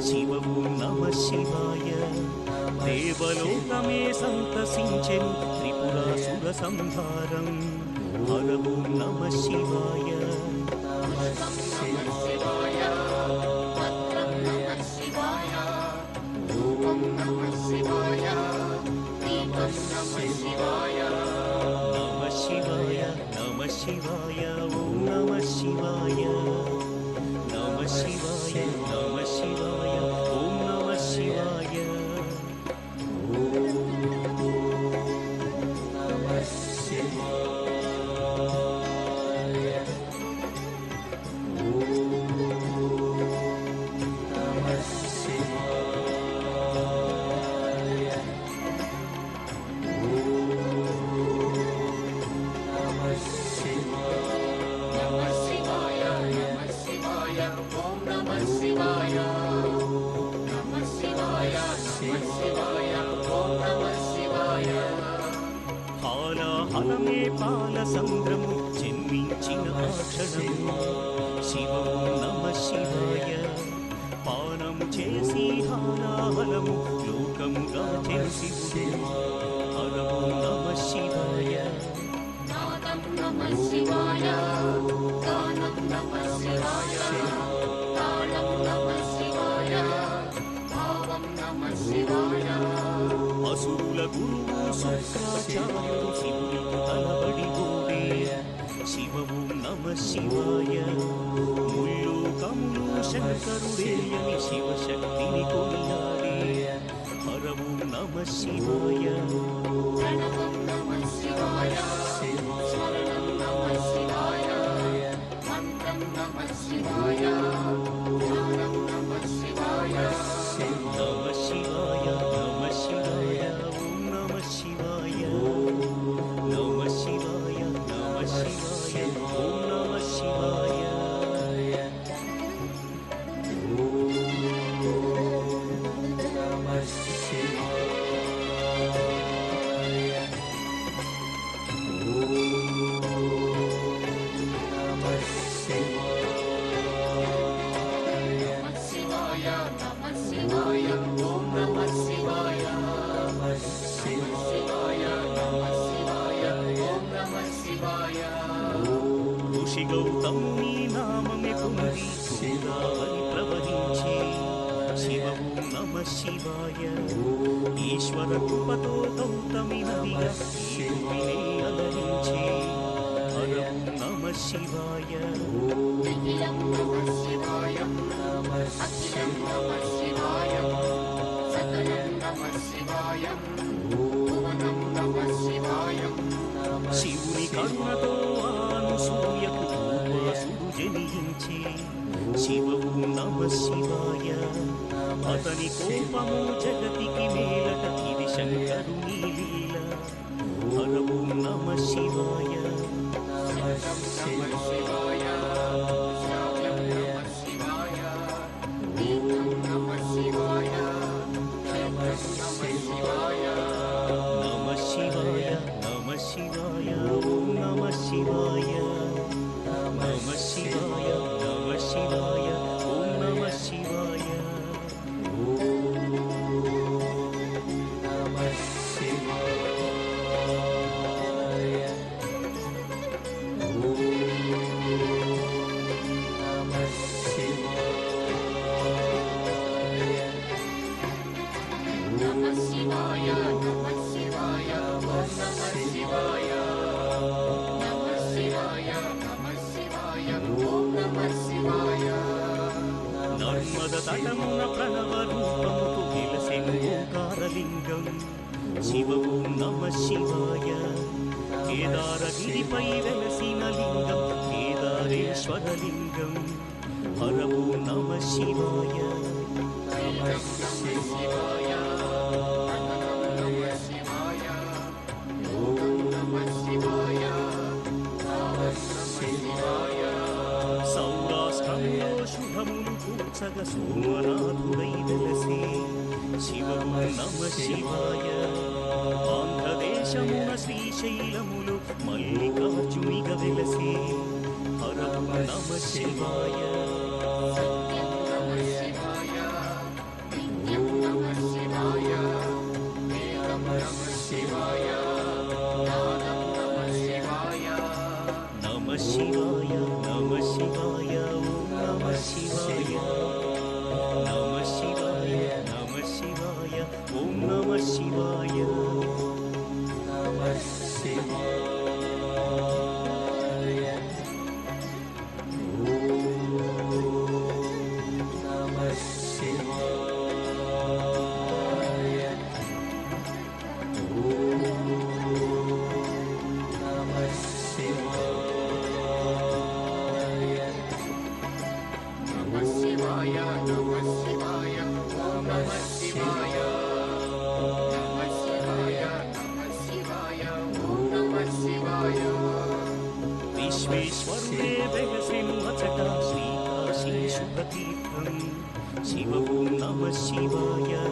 శివవు నమ శివాయ. దేవలోకమే సంతసించెను త్రిపురాసుర సంహారం. హరవు నమ శివాయ. నమ శివాయ నమ శివాయ ఓం నమ శివాయ. నమ శివాయ. శివాయ. ముల్లు కములు శంకరుడేయని శివశక్తిని కొల్లాలి హరవు నమ శివాయ. నమ శివాయ. शिवाय। ईश्वरत्वमिनाय शिवी अदरिचे परौ नमः शिवाय। सेवा जगति జలమున ప్రణవ రూపముకు విలసిన ఓంకారలింగం శివ ఓం నమ శివాయ. కేదారగిరిపై వెలసిన లింగం కేదారేశ్వరలింగం. హర ఓం నమ శివాయ శివాయ. సగ సోమనాథుడై వెలసి శివము నమ శివాయ. ఆంధ్రదేశమున శ్రీశైలములు మల్లికార్జునిగ వెలసి. హరము నమ శివాయ. Tirtham Sivavu Namah Sivaya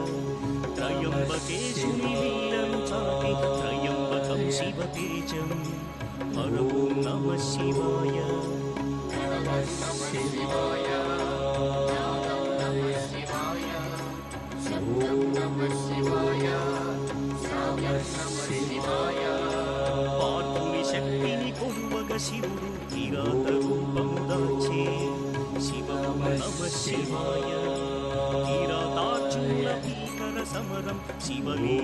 Trayambakesu Nilam Chati Trayambakam Sivatecham Haravu Namah Sivaya Namah Sivaya Namah Sivaya Namah Sivaya Namah Sivaya Namah Sivaya Namah Sivaya शिवाय। धीरार्चन भीकरसमरं Shivre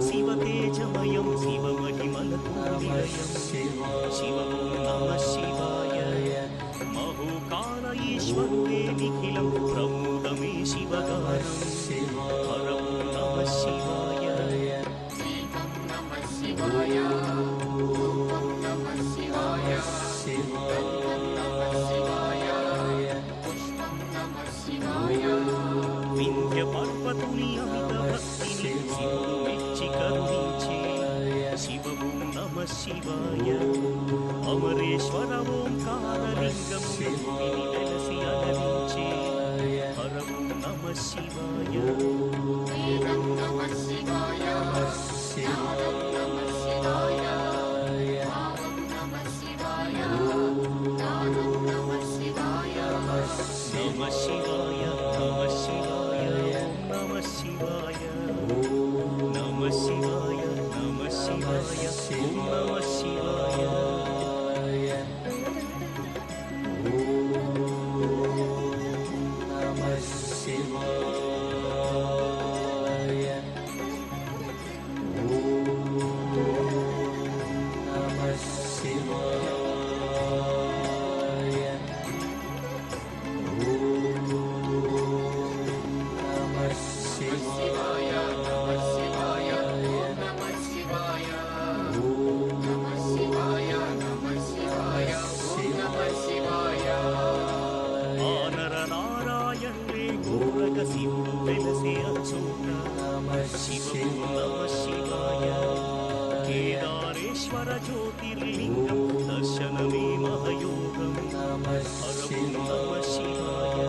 See what they. Ram शिवो नमः शिवाय केदारेश्वरज्योतिर्लिङ्गशन मे महयोगं नाम नमः शिवाय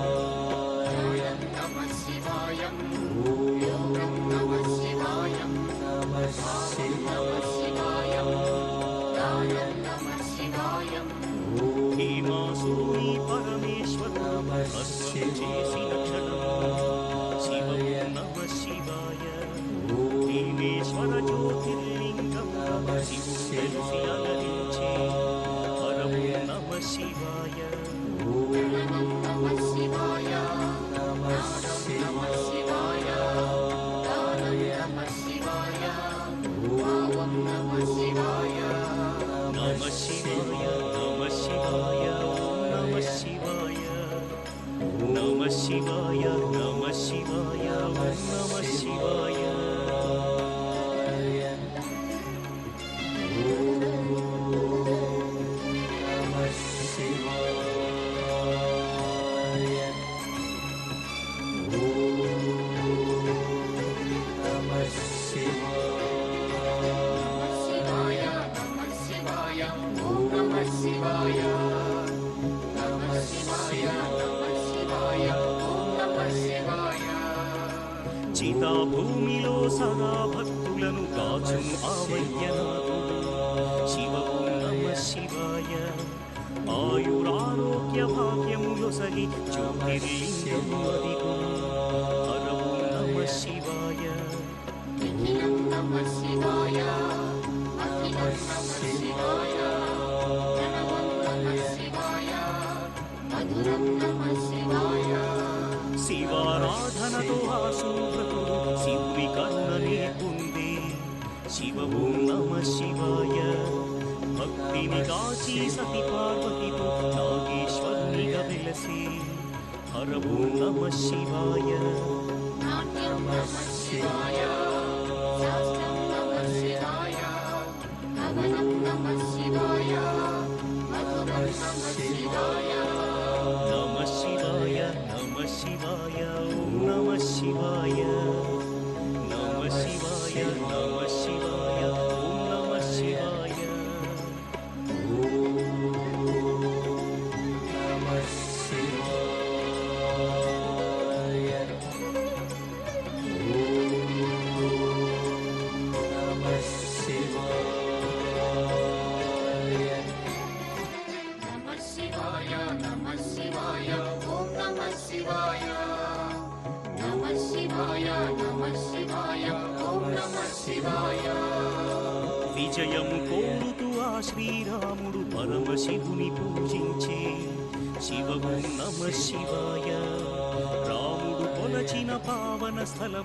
Sẽ đi chung.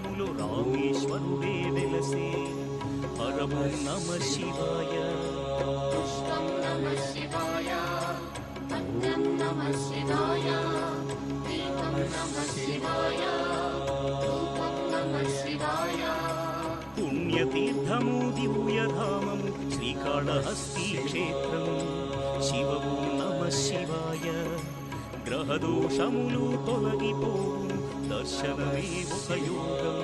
ప్రభులు రామేశ్వరుడే వెలసే హరమ నమ శివాయ పుణ్యతీర్థము पुण्यतीर्थमो శ్రీకాళహస్తి క్షేత్రం శివము నమ శివాయ గ్రహదోషములు गृहदोषमुलोपलगिपो ദർശനമേവുകയൂഢം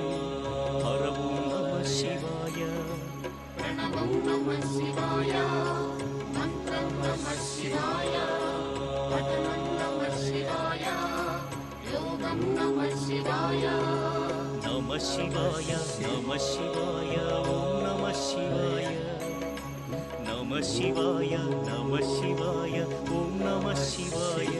ഹരവും നമ ശിവായ പ്രണവം നമ ശിവായ മന്ത്രം നമ ശിവായ പതനം നമ ശിവായ യോഗം നമ ശിവായ നമ ശിവായ നമ ശിവായ ഓം നമ ശിവായ നമ ശിവായ നമ ശിവായ ഓം നമ ശിവായ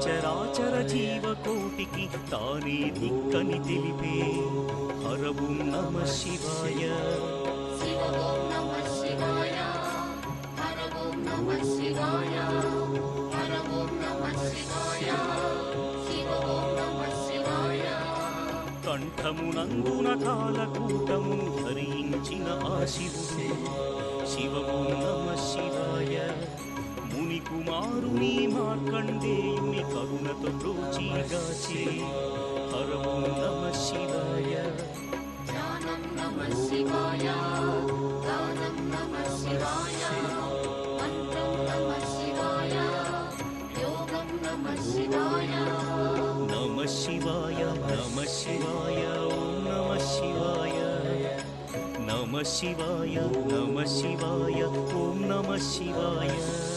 సచరాచర జీవకోటికి తానే దిక్కని తెలిపే. హరవు నమ శివాయ. కంఠమునందున కాలకూటమును ధరించిన ఆ శివుడు శివము నమ శివాయ. కుమారుని మార్కండేయుని కరుణతో బ్రోచి దాచి హరము నమ శివాయ. ధ్యానం నమ శివాయ. దానం నమ శివాయ. మంత్రం నమ శివాయ. యోగం నమ శివాయ. నమ శివాయ నమ శివాయ ఓం నమ శివాయ. నమ శివాయ నమ శివాయ ఓం నమ శివాయ.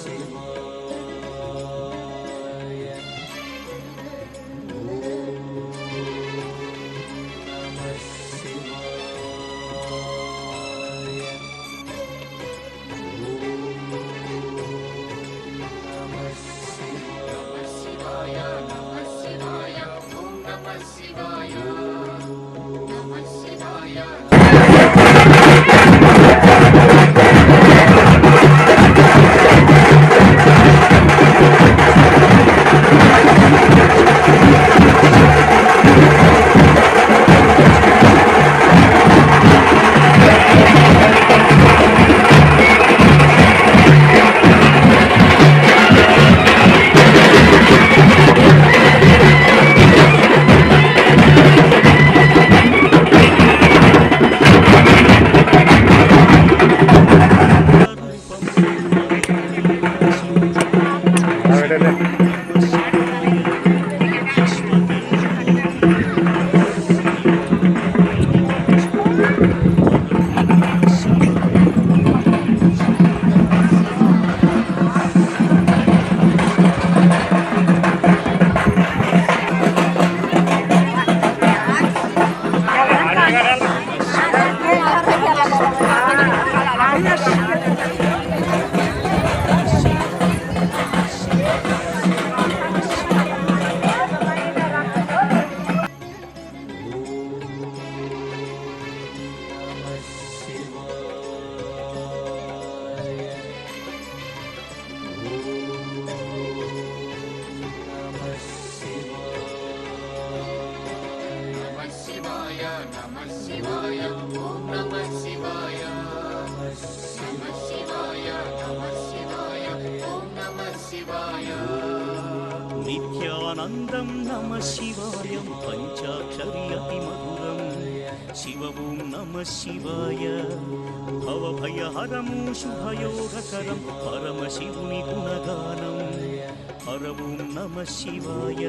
నమ శివాయ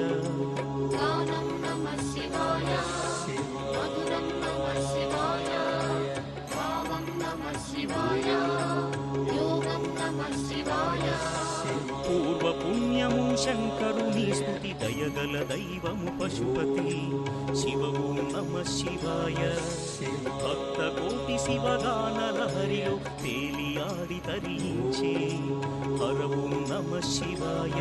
పూర్వపుణ్యము శంకరుని స్థుతి దయగల దైవము పశుపతి శివము నమ శివాయ భక్త కోటి శివగాన లహరిలో తేలియాడి తరించే హరవు నమ శివాయ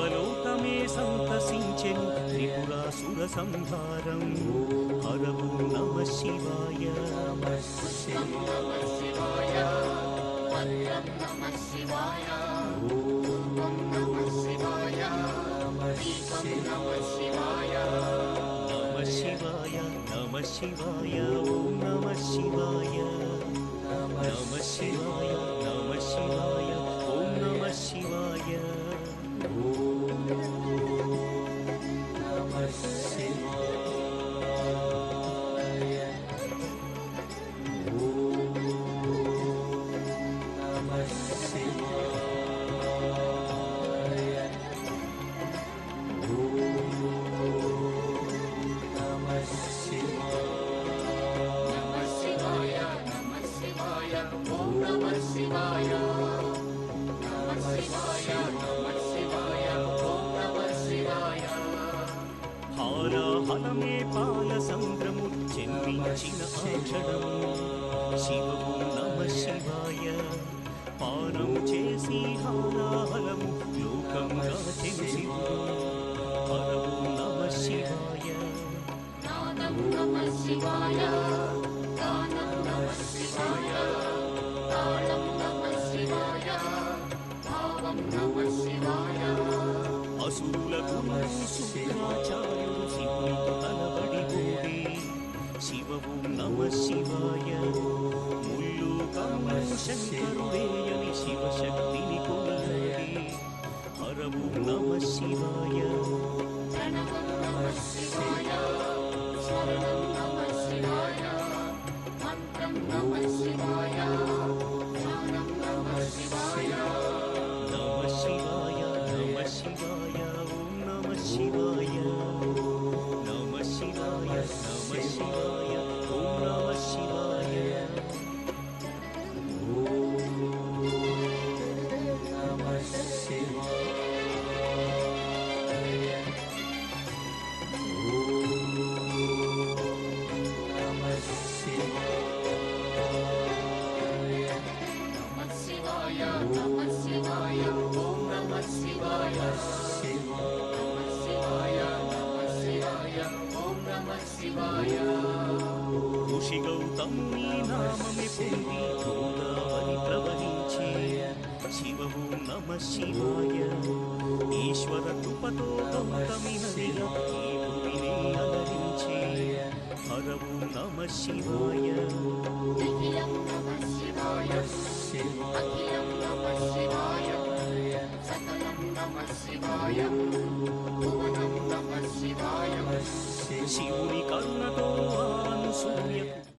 దేవలోకమే సంతసించెను త్రిపురాసుర సంహారం. హరవు నమ శివాయ. నమ శివాయ నమ శివాయ ఓం నమ శివాయ. నమ శివాయ నమ శివాయ. चार्यिवो नमः शिवाय मुल्लोकामशक्तिवैयमि शिवशक्तिनि हरभु नमः शिवाय cheap.